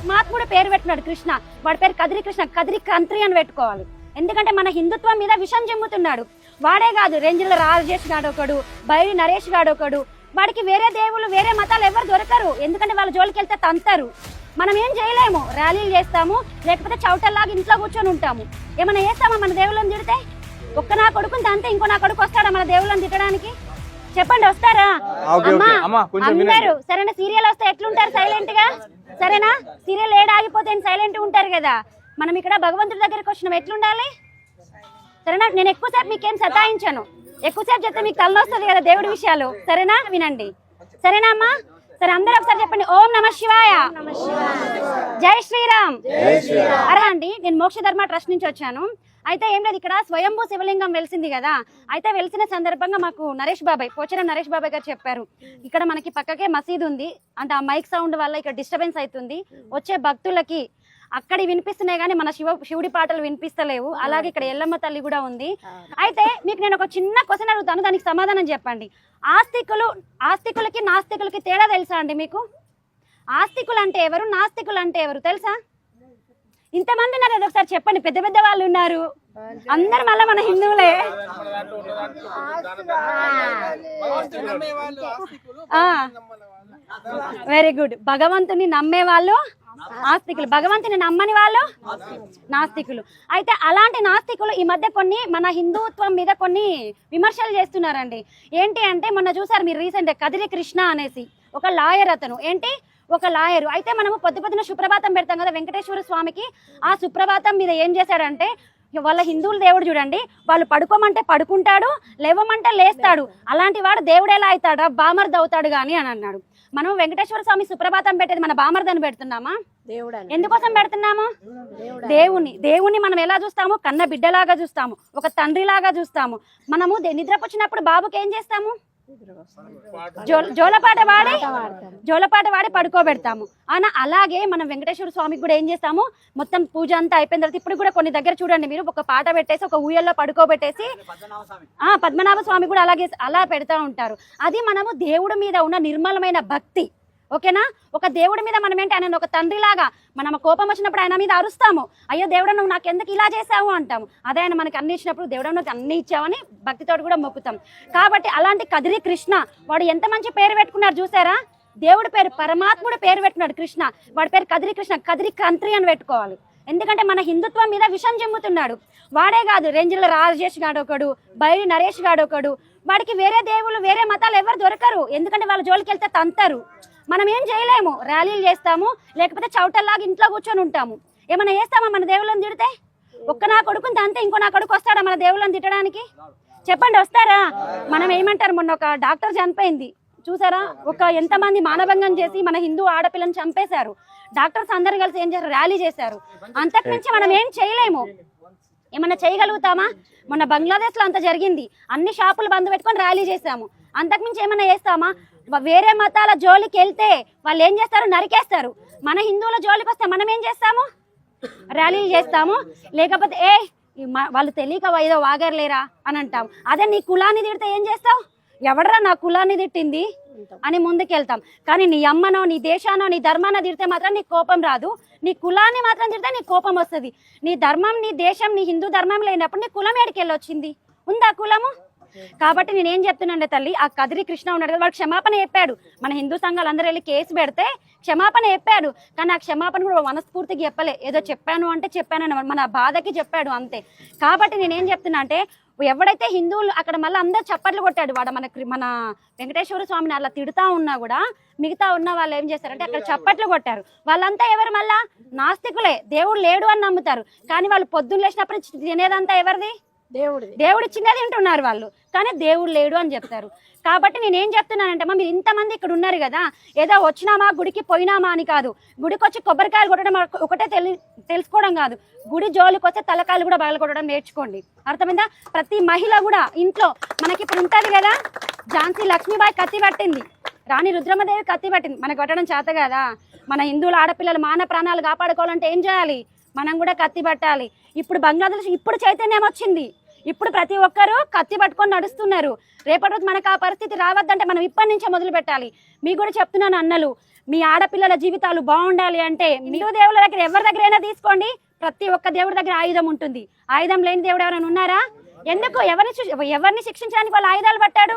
పరమాత్ముడు పేరు పెట్టినాడు కృష్ణ. వాడి పేరు కదిరి కృష్ణ. కదిరి కంత్రి అని పెట్టుకోవాలి. ఎందుకంటే మన హిందుత్వం మీద విషం చెమ్ముతున్నాడు. వాడే కాదు రేంజ్ల రాజేష్ గాడు ఒకడు బైరి నరేష్ గాడు ఒకడు. వాడికి వేరే దేవుళ్ళు వేరే మతాలు ఎవరు దొరకరు. ఎందుకంటే వాళ్ళ జోలికి వెళ్తే తంతారు. మనం ఏం చేయలేము. ర్యాలీలు చేస్తాము. లేకపోతే చౌటల్లాగా ఇంట్లో కూర్చొని ఉంటాము. ఏమైనా చేస్తామా మన దేవుళ్ళని తిడితే? ఒక్క నా కొడుకుని తంతే ఇంకో నా కొడుకు వస్తాడా మన దేవుళ్ళని తిట్టడానికి? చెప్పండి వస్తారా. అందరూ సరేనా సీరియల్ వస్తే ఎట్లుంటారు సైలెంట్గా సరేనా? సీరియల్ ఏడ ఆగిపోతే సైలెంట్ ఉంటారు కదా. మనం ఇక్కడ భగవంతుడి దగ్గరికి వచ్చినాం. ఎట్లుండాలి? సరేనా? నేను ఎక్కువసేపు మీకేం సతాయించను. ఎక్కువసేపు చెప్తే మీకు తలనొస్తుంది కదా దేవుడి విషయాలు. సరేనా? వినండి. సరేనా అమ్మా? సరే అందరూ ఒకసారి చెప్పండి. ఓం నమ శివాయ. జై శ్రీరామ్. అరే అండి నేను మోక్ష ధర్మ ట్రస్ట్ నుంచి వచ్చాను. అయితే ఏం లేదు ఇక్కడ స్వయంభూ శివలింగం వెలిసింది కదా. అయితే వెలిసిన సందర్భంగా మాకు నరేష్ బాబాయ్ పోచరం నరేష్ బాబాయ్ గారు చెప్పారు. ఇక్కడ మనకి పక్కకే మసీద్ ఉంది. అంటే ఆ మైక్ సౌండ్ వల్ల ఇక్కడ డిస్టర్బెన్స్ అవుతుంది. వచ్చే భక్తులకి అక్కడ వినిపిస్తున్నాయి కానీ మన శివ శివుడి పాటలు వినిపిస్తలేవు. అలాగే ఇక్కడ ఎల్లమ్మ తల్లి కూడా ఉంది. అయితే మీకు నేను ఒక చిన్న క్వశ్చన్ అడుగుతాను దానికి సమాధానం చెప్పండి. ఆస్తికులు ఆస్తికులకి నాస్తికులకి తేడా తెలుసా అండి మీకు? ఆస్తికులు అంటే ఎవరు నాస్తికులు అంటే ఎవరు తెలుసా? ఇంతమంది ఉన్నారు అది ఒకసారి చెప్పండి. పెద్ద పెద్ద వాళ్ళు ఉన్నారు. అందరు మళ్ళీ మన హిందువులే. వెరీ గుడ్ భగవంతుని నమ్మే వాళ్ళు ఆస్తికులు. భగవంతుని నమ్మని వాళ్ళు నాస్తికులు. అయితే అలాంటి నాస్తికులు ఈ మధ్య కొన్ని మన హిందుత్వం మీద కొన్ని విమర్శలు చేస్తున్నారండి. ఏంటి అంటే మొన్న చూసారు మీరు రీసెంట్ కదిరి కృష్ణ అనేసి ఒక లాయర్ అతను. ఏంటి? ఒక లాయరు. అయితే మనము పొద్దు పొద్దున సుప్రభాతం పెడతాం కదా వెంకటేశ్వర స్వామికి. ఆ సుప్రభాతం మీద ఏం చేశాడంటే వాళ్ళ హిందువుల దేవుడు చూడండి వాళ్ళు పడుకోమంటే పడుకుంటాడు లేవమంటే లేస్తాడు. అలాంటి వాడు దేవుడు ఎలా అవుతాడా? బామర్ది అవుతాడు కానీ అని అన్నాడు. మనం వెంకటేశ్వర స్వామి సుప్రభాతం పెట్టేది మన బామర్దని పెడుతున్నామా? దేవుడు ఎందుకోసం పెడుతున్నాము? దేవుని. దేవుని మనం ఎలా చూస్తాము? కన్న బిడ్డలాగా చూస్తాము. ఒక తండ్రిలాగా చూస్తాము. మనము నిద్రపుచ్చినప్పుడు బాబుకి ఏం చేస్తాము? జోలపాట వాడి జోలపాట వాడి పడుకోబెడతాము. అన అలాగే మనం వెంకటేశ్వర స్వామికి కూడా ఏం చేస్తాము? మొత్తం పూజ అంతా అయిపోయిన తర్వాత ఇప్పుడు కూడా కొన్ని దగ్గర చూడండి మీరు ఒక పాట పెట్టేసి ఒక ఊయల్లో పడుకోబెట్టేసి ఆ పద్మనాభ స్వామి కూడా అలాగే అలా పెడతా ఉంటారు. అది మనము దేవుడి మీద ఉన్న నిర్మలమైన భక్తి. ఓకేనా? ఒక దేవుడి మీద మనం ఏంటి ఆయన ఒక తండ్రిలాగా మనం కోపం వచ్చినప్పుడు ఆయన మీద అరుస్తాము. అయ్యో దేవుడు నువ్వు నాకు ఎందుకు ఇలా చేసావు అంటాము. అదే ఆయన మనకి అన్ని ఇచ్చినప్పుడు దేవుడు నాకు అన్ని ఇచ్చావని భక్తితోటి కూడా మొక్కుతాం. కాబట్టి అలాంటి కదిరి కృష్ణ వాడు ఎంత మంచి పేరు పెట్టుకున్నారు చూసారా? దేవుడి పేరు పరమాత్ముడు పేరు పెట్టుకున్నాడు కృష్ణ. వాడి పేరు కదిరి కృష్ణ కదిరి కంత్రి అని పెట్టుకోవాలి. ఎందుకంటే మన హిందుత్వం మీద విషం చెమ్ముతున్నాడు. వాడే కాదు రేంజిల రాజేష్ గాడు ఒకడు బైరి నరేష్ గాడు ఒకడు. వాడికి వేరే దేవుళ్ళు వేరే మతాలు ఎవరు దొరకరు. ఎందుకంటే వాళ్ళ జోలికి వెళ్తే తంతారు. మనం ఏం చేయలేము. ర్యాలీలు చేస్తాము లేకపోతే చౌటల్లాగా ఇంట్లో కూర్చొని ఉంటాము. ఏమైనా చేస్తామా మన దేవుళ్ళని తిడితే? ఒక్క నా కొడుకుని తంతే ఇంకో నా కొడుకు వస్తాడా మన దేవుళ్ళని తిట్టడానికి? చెప్పండి వస్తారా? మనం ఏమంటారు మొన్న ఒక డాక్టర్ చనిపోయింది. చూసారా? ఒక ఎంతమంది మానభంగం చేసి మన హిందూ ఆడపిల్లని చంపేశారు. డాక్టర్స్ అందరు కలిసి ఏం చేశారు? ర్యాలీ చేశారు. అంతకుమించి మనం ఏం చేయలేము. ఏమన్నా చేయగలుగుతామా? మొన్న బంగ్లాదేశ్లో అంత జరిగింది. అన్ని షాపులు బంద్ పెట్టుకొని ర్యాలీ చేశాము. అంతకుమించి ఏమన్నా చేస్తామా? వేరే మతాల జోలికి వెళ్తే వాళ్ళు ఏం చేస్తారు? నరికేస్తారు. మన హిందువుల జోలికి వస్తే మనం ఏం చేస్తాము? ర్యాలీలు చేస్తాము. లేకపోతే ఏ వాళ్ళు తెలియక ఏదో వాగర్లేరా? అని అంటాం. అదే నీ కులాన్ని తిడితే ఏం చేస్తావు? ఎవడరా నా కులాన్ని తిట్టింది? అని ముందుకెళ్తాం కానీ నీ అమ్మనో నీ దేశానో నీ ధర్మాన తిడితే మాత్రం నీ కోపం రాదు. నీ కులాన్ని మాత్రం తిడితే నీ కోపం వస్తుంది. నీ ధర్మం నీ దేశం నీ హిందూ ధర్మం లేనప్పుడు నీ కులం ఎడికెళ్ళొచ్చింది ఉందా కులము? కాబట్టి నేనేం ఏం తల్లి ఆ కదిరి కృష్ణ ఉన్నాడు కదా వాడు క్షమాపణ చెప్పాడు. మన హిందూ సంఘాలు అందరూ వెళ్ళి కేసు పెడితే క్షమాపణ చెప్పాడు. కానీ ఆ క్షమాపణ కూడా మనస్ఫూర్తికి చెప్పలే. ఏదో చెప్పాను అంటే చెప్పాను మన బాధకి చెప్పాడు అంతే. కాబట్టి నేనేం చెప్తున్నా అంటే ఎవడైతే హిందువులు అక్కడ మళ్ళీ అందరు చప్పట్లు కొట్టాడు వాడు మన క్రి- మన వెంకటేశ్వర స్వామిని అలా తిడుతా ఉన్నా కూడా మిగతా ఉన్న వాళ్ళు ఏం చేస్తారంటే అక్కడ చప్పట్లు కొట్టారు. వాళ్ళంతా ఎవరు మళ్ళా? నాస్తికులే. దేవుడు లేడు అని నమ్ముతారు. కానీ వాళ్ళు పొద్దున్న లేచినప్పుడు తినేదంతా ఎవరిది? దేవుడు దేవుడు చిన్నది తింటున్నారు వాళ్ళు. కానీ దేవుడు లేడు అని చెప్తారు. కాబట్టి నేను ఏం చెప్తున్నానంటే మా మీరు ఇంతమంది ఇక్కడ ఉన్నారు కదా ఏదో వచ్చినామా గుడికి పోయినామా అని కాదు. గుడికి వచ్చి కొబ్బరికాయలు కొట్టడం ఒకటే తెలి తెలుసుకోవడం కాదు. గుడి జోలికి వస్తే తలకాయలు కూడా బయలు కొట్టడం నేర్చుకోండి. అర్థమైందా? ప్రతి మహిళ కూడా ఇంట్లో మనకి ఇప్పుడు ఉంటుంది కదా ఝాన్సీ లక్ష్మీబాయి కత్తి పట్టింది. రాణి రుద్రమదేవి కత్తి పట్టింది. మనకు పట్టడం చేత కదా. మన హిందువుల ఆడపిల్లలు మాన ప్రాణాలు కాపాడుకోవాలంటే ఏం చేయాలి? మనం కూడా కత్తి పట్టాలి. ఇప్పుడు బంగ్లాదేశ్ ఇప్పుడు చైతన్యం వచ్చింది. ఇప్పుడు ప్రతి ఒక్కరూ కత్తి పట్టుకొని నడుస్తున్నారు. రేపటి రోజు మనకు ఆ పరిస్థితి రావద్దంటే మనం ఇప్పటి నుంచే మొదలు పెట్టాలి. మీకు కూడా చెప్తున్నాను అన్నలు మీ ఆడపిల్లల జీవితాలు బాగుండాలి అంటే హిందూ దేవుళ్ళ దగ్గర ఎవరి దగ్గరైనా తీసుకోండి. ప్రతి ఒక్క దేవుడి దగ్గర ఆయుధం ఉంటుంది. ఆయుధం లేని దేవుడు ఎవరైనా ఉన్నారా? ఎందుకు? ఎవరిని ఎవరిని శిక్షించడానికి వాళ్ళు ఆయుధాలు పట్టాడు?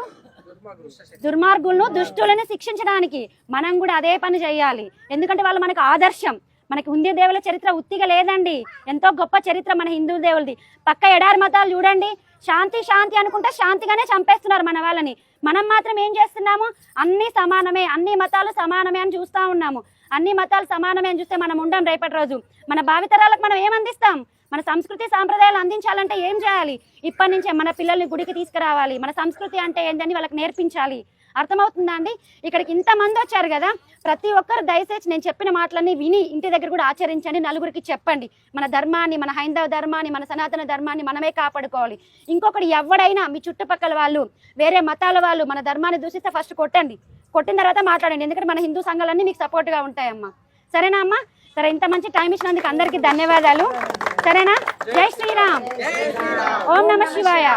దుర్మార్గులను దుష్టులను శిక్షించడానికి మనం కూడా అదే పని చేయాలి. ఎందుకంటే వాళ్ళు మనకు ఆదర్శం. మనకి హిందూ దేవుల చరిత్ర ఉత్తిగా లేదండి. ఎంతో గొప్ప చరిత్ర మన హిందూ దేవులది. పక్క ఎడారి మతాలు చూడండి. శాంతి శాంతి అనుకుంటే శాంతిగానే చంపేస్తున్నారు మన వాళ్ళని. మనం మాత్రం ఏం చేస్తున్నాము? అన్ని సమానమే అన్ని మతాలు సమానమే అని చూస్తూ ఉన్నాము. అన్ని మతాలు సమానమే అని చూస్తే మనం ఉండం రేపటి రోజు. మన భావితరాలకు మనం ఏం అందిస్తాం? మన సంస్కృతి సాంప్రదాయాలు అందించాలంటే ఏం చేయాలి? ఇప్పటి నుంచే మన పిల్లల్ని గుడికి తీసుకురావాలి. మన సంస్కృతి అంటే ఏంటని వాళ్ళకి నేర్పించాలి. అర్థమవుతుందా అండి? ఇక్కడికి ఇంతమంది వచ్చారు కదా ప్రతి ఒక్కరు దయచేసి నేను చెప్పిన మాటలన్నీ విని ఇంటి దగ్గర కూడా ఆచరించండి నలుగురికి చెప్పండి. మన ధర్మాన్ని మన హైందవ ధర్మాన్ని మన సనాతన ధర్మాన్ని మనమే కాపాడుకోవాలి. ఇంకొకటి ఎవడైనా మీ చుట్టుపక్కల వాళ్ళు వేరే మతాల వాళ్ళు మన ధర్మాన్ని దూషిస్తే ఫస్ట్ కొట్టండి. కొట్టిన తర్వాత మాట్లాడండి ఎందుకంటే మన హిందూ సంఘాలన్నీ మీకు సపోర్ట్గా ఉంటాయమ్మా. సరేనా అమ్మా? సరే ఇంత మంచి టైం ఇచ్చినందుకు అందరికీ ధన్యవాదాలు. సరేనా? జై శ్రీరామ్. ఓం నమ శివాయ.